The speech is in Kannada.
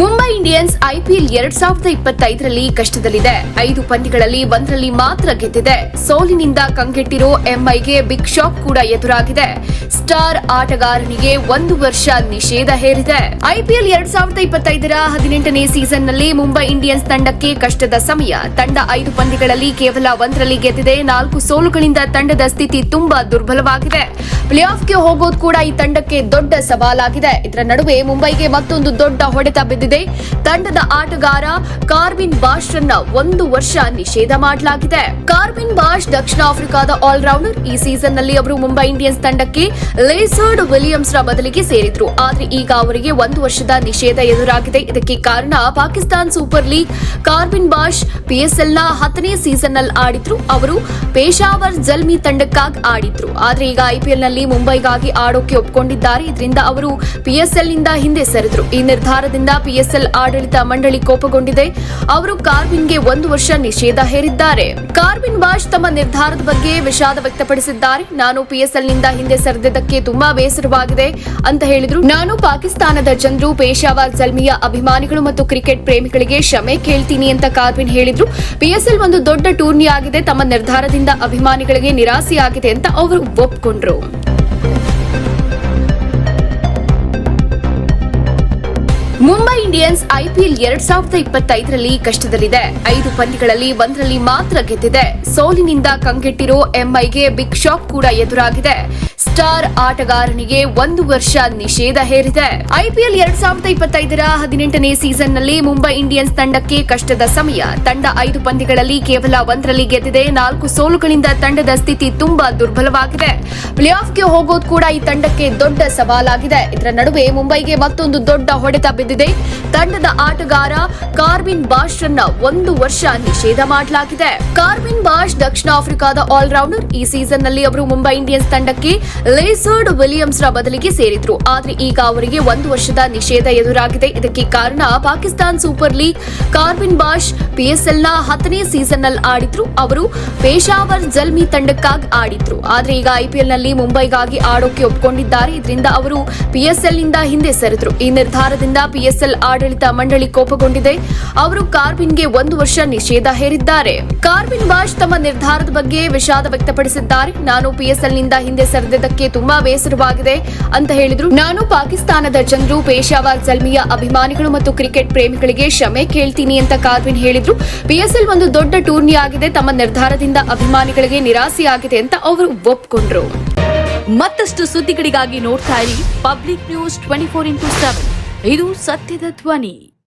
ಮುಂಬೈ ಇಂಡಿಯನ್ಸ್ ಐಪಿಎಲ್ ಎರಡ್ ಸಾವಿರದ ಇಪ್ಪತ್ತೈದರಲ್ಲಿ ಕಷ್ಟದಲ್ಲಿದೆ. ಐದು ಪಂದ್ಯಗಳಲ್ಲಿ ಒಂದರಲ್ಲಿ ಮಾತ್ರ ಗೆದ್ದಿದೆ. ಸೋಲಿನಿಂದ ಕಂಗೆಟ್ಟಿರೋ ಎಂಐಗೆ ಬಿಗ್ ಶಾಕ್ ಕೂಡ ಎದುರಾಗಿದೆ. ಸ್ಟಾರ್ ಆಟಗಾರನಿಗೆ ಒಂದು ವರ್ಷ ನಿಷೇಧ ಹೇರಿದೆ. ಐಪಿಎಲ್ ಎರಡ್ ಸಾವಿರದ ಇಪ್ಪತ್ತೈದರ ಹದಿನೆಂಟನೇ ಸೀಸನ್ನಲ್ಲಿ ಮುಂಬೈ ಇಂಡಿಯನ್ಸ್ ತಂಡಕ್ಕೆ ಕಷ್ಟದ ಸಮಯ. ತಂಡ ಐದು ಪಂದ್ಯಗಳಲ್ಲಿ ಕೇವಲ ಒಂದರಲ್ಲಿ ಗೆದ್ದಿದೆ. ನಾಲ್ಕು ಸೋಲುಗಳಿಂದ ತಂಡದ ಸ್ಥಿತಿ ತುಂಬಾ ದುರ್ಬಲವಾಗಿದೆ. ಪ್ಲೇ ಆಫ್ಗೆ ಹೋಗೋದು ಕೂಡ ಈ ತಂಡಕ್ಕೆ ದೊಡ್ಡ ಸವಾಲಾಗಿದೆ. ಇದರ ನಡುವೆ ಮುಂಬೈಗೆ ಮತ್ತೊಂದು ದೊಡ್ಡ ಹೊಡೆತ ಬಿದ್ದಿದೆ. ತಂಡದ ಆಟಗಾರ ಕಾರ್ವಿನ್ ಬಾಷ್ ರನ್ನ ಒಂದು ವರ್ಷ ನಿಷೇಧ ಮಾಡಲಾಗಿದೆ. ಕಾರ್ವಿನ್ ಬಾಷ್ ದಕ್ಷಿಣ ಆಫ್ರಿಕಾದ ಆಲ್ರೌಂಡರ್ ಈ ಸೀಸನ್ನಲ್ಲಿ ಅವರು ಮುಂಬೈ ಇಂಡಿಯನ್ಸ್ ತಂಡಕ್ಕೆ ಲೇಸರ್ಡ್ ವಿಲಿಯಮ್ಸ್ ರ ಬದಲಿಗೆ ಸೇರಿದ್ರು. ಆದರೆ ಈಗ ಅವರಿಗೆ ಒಂದು ವರ್ಷದ ನಿಷೇಧ ಎದುರಾಗಿದೆ. ಇದಕ್ಕೆ ಕಾರಣ Pakistan Super League Corbin Bosch ಪಿಎಸ್ಎಲ್ನ ಹತ್ತನೇ ಸೀಸನ್ನಲ್ಲಿ ಆಡಿದ್ರು. ಅವರು ಪೇಶಾವರ್ ಜಲ್ಮಿ ತಂಡಕ್ಕಾಗಿ ಆಡಿದ್ರು. ಆದರೆ ಈಗ ಐಪಿಎಲ್ನಲ್ಲಿ ಮುಂಬೈಗಾಗಿ ಆಡೋಕೆ ಒಪ್ಪಿಕೊಂಡಿದ್ದಾರೆ ಇದರಿಂದ ಅವರು ಪಿಎಸ್ಎಲ್ನಿಂದ ಹಿಂದೆ ಸರಿದ್ರು. ಈ ನಿರ್ಧಾರದಿಂದ ಪಿಎಸ್ಎಲ್ ಆಡಳಿತ ಮಂಡಳಿ ಕೋಪಗೊಂಡಿದೆ. ಅವರು ಕಾರ್ವಿನ್ಗೆ ಒಂದು ವರ್ಷ ನಿಷೇಧ ಹೇರಿದ್ದಾರೆ. ಕಾರ್ವಿನ್ ಬಾಷ್ ತಮ್ಮ ನಿರ್ಧಾರದ ಬಗ್ಗೆ ವಿಷಾದ ವ್ಯಕ್ತಪಡಿಸಿದ್ದಾರೆ. ನಾನು ಪಿಎಸ್ಎಲ್ನಿಂದ ಹಿಂದೆ ಸರಿದಿದ್ದಕ್ಕೆ ತುಂಬಾ ಬೇಸರವಾಗಿದೆ ಅಂತ ಹೇಳಿದ್ರು. ನಾನು ಪಾಕಿಸ್ತಾನದ ಜನರು ಪೇಶಾವರ್ ಜಲ್ಮಿಯ ಅಭಿಮಾನಿಗಳು ಮತ್ತು ಕ್ರಿಕೆಟ್ ಪ್ರೇಮಿಗಳಿಗೆ ಕ್ಷಮೆ ಕೇಳ್ತೀನಿ ಅಂತ ಕಾರ್ವಿನ್ ಹೇಳಿದ್ರು. ಪಿಎಸ್ಎಲ್ ಒಂದು ದೊಡ್ಡ ಟೂರ್ನಿ ಆಗಿದೆ. ತಮ್ಮ ನಿರ್ಧಾರದಿಂದ ಅಭಿಮಾನಿಗಳಿಗೆ ನಿರಾಸೆಯಾಗಿದೆ ಅಂತ ಅವರು ಒಪ್ಕೊಂಡ್ರು. ಮುಂಬೈ ಇಂಡಿಯನ್ಸ್ ಐಪಿಎಲ್ ಎರಡ್ ಸಾವಿರದ ಇಪ್ಪತ್ತೈದರಲ್ಲಿ ಕಷ್ಟದಲ್ಲಿದೆ. ಐದು ಪಂದ್ಯಗಳಲ್ಲಿ ಒಂದರಲ್ಲಿ ಮಾತ್ರ ಗೆದ್ದಿದೆ. ಸೋಲಿನಿಂದ ಕಂಗೆಟ್ಟಿರೋ ಎಂಐಗೆ ಬಿಗ್ ಶಾಕ್ ಕೂಡ ಎದುರಾಗಿದೆ. ಸ್ಟಾರ್ ಆಟಗಾರನಿಗೆ ಒಂದು ವರ್ಷ ನಿಷೇಧ ಹೇರಿದೆ. ಐಪಿಎಲ್ ಎರಡ್ ಸಾವಿರದ ಇಪ್ಪತ್ತೈದರ ಹದಿನೆಂಟನೇ ಸೀಸನ್ನಲ್ಲಿ ಮುಂಬೈ ಇಂಡಿಯನ್ಸ್ ತಂಡಕ್ಕೆ ಕಷ್ಟದ ಸಮಯ. ತಂಡ ಐದು ಪಂದ್ಯಗಳಲ್ಲಿ ಕೇವಲ ಒಂದರಲ್ಲಿ ಗೆದ್ದಿದೆ. ನಾಲ್ಕು ಸೋಲುಗಳಿಂದ ತಂಡದ ಸ್ಥಿತಿ ತುಂಬಾ ದುರ್ಬಲವಾಗಿದೆ. ಪ್ಲೇ ಆಫ್ಗೆ ಹೋಗೋದು ಕೂಡ ಈ ತಂಡಕ್ಕೆ ದೊಡ್ಡ ಸವಾಲಾಗಿದೆ. ಇದರ ನಡುವೆ ಮುಂಬೈಗೆ ಮತ್ತೊಂದು ದೊಡ್ಡ ಹೊಡೆತ ಬಿದ್ದಿದೆ ತಂಡದ ಆಟಗಾರ ಕಾರ್ವಿನ್ ಬಾಷ್ ರನ್ನ ಒಂದು ವರ್ಷ ನಿಷೇಧ ಮಾಡಲಾಗಿದೆ. ಕಾರ್ವಿನ್ ಬಾಷ್ ದಕ್ಷಿಣ ಆಫ್ರಿಕಾದ ಆಲ್ರೌಂಡರ್ ಈ ಸೀಸನ್ನಲ್ಲಿ ಅವರು ಮುಂಬೈ ಇಂಡಿಯನ್ಸ್ ತಂಡಕ್ಕೆ ಲೇಸರ್ಡ್ ವಿಲಿಯಮ್ಸ್ ರ ಬದಲಿಗೆ ಸೇರಿದ್ರು. ಆದ್ರೆ ಈಗ ಅವರಿಗೆ ಒಂದು ವರ್ಷದ ನಿಷೇಧ ಎದುರಾಗಿದೆ. ಇದಕ್ಕೆ ಕಾರಣ ಪಾಕಿಸ್ತಾನ್ ಸೂಪರ್ ಲೀಗ್ ಕಾರ್ವಿನ್ ಬಾಷ್ನ ಹತ್ತನೇ ಸೀಸನ್ನಲ್ಲಿ ಆಡಿದ್ರು. ಅವರು ಪೇಶಾವರ್ ಜಲ್ಮಿ ತಂಡಕ್ಕಾಗಿ ಆಡಿದ್ರು. ಆದ್ರೆ ಈಗ ಐಪಿಎಲ್ನಲ್ಲಿ ಮುಂಬೈಗಾಗಿ ಆಡೋಕೆ ಒಪ್ಪಿಕೊಂಡಿದ್ದಾರೆ ಇದರಿಂದ ಅವರು ಪಿಎಸ್ಎಲ್ನಿಂದ ಹಿಂದೆ ಸರಿದ್ರು. ಈ ನಿರ್ಧಾರದಿಂದ ಪಿಎಸ್ಎಲ್ ಆಡಳಿತ ಮಂಡಳಿ ಕೋಪಗೊಂಡಿದೆ. ಅವರು ಕಾರ್ಬಿನ್ಗೆ ಒಂದು ವರ್ಷ ನಿಷೇಧ ಹೇರಿದ್ದಾರೆ. ಕಾರ್ಬಿನ್ ಬಾಷ್ ತಮ್ಮ ನಿರ್ಧಾರದ ಬಗ್ಗೆ ವಿಷಾದ ವ್ಯಕ್ತಪಡಿಸಿದ್ದಾರೆ. ನಾನು ಪಿಎಸ್ಎಲ್ನಿಂದ ಹಿಂದೆ ಸರಿದಿದ್ದಕ್ಕೆ ತುಂಬಾ ಬೇಸರವಾಗಿದೆ ಅಂತ ಹೇಳಿದ್ರು. ನಾನು ಪಾಕಿಸ್ತಾನದ ಜನರು ಪೇಶಾವರ್ ಜಲ್ಮಿಯ ಅಭಿಮಾನಿಗಳು ಮತ್ತು ಕ್ರಿಕೆಟ್ ಪ್ರೇಮಿಗಳಿಗೆ ಕ್ಷಮೆ ಕೇಳ್ತೀನಿ ಅಂತ ಕಾರ್ಬಿನ್ ಹೇಳಿದ್ರು. ಪಿಎಸ್ಎಲ್ ಒಂದು ದೊಡ್ಡ ಟೂರ್ನಿ ಆಗಿದೆ. ತಮ್ಮ ನಿರ್ಧಾರದಿಂದ ಅಭಿಮಾನಿಗಳಿಗೆ ನಿರಾಸೆಯಾಗಿದೆ ಅಂತ ಅವರು ಒಪ್ಕೊಂಡ್ರು. ಮತ್ತಷ್ಟು ಸುದ್ದಿಗಳಿಗಾಗಿ ನೋಡ್ತಾ ಇರಿ Public News twenty four into seven. ಇದು ಸತ್ಯದ ಧ್ವನಿ.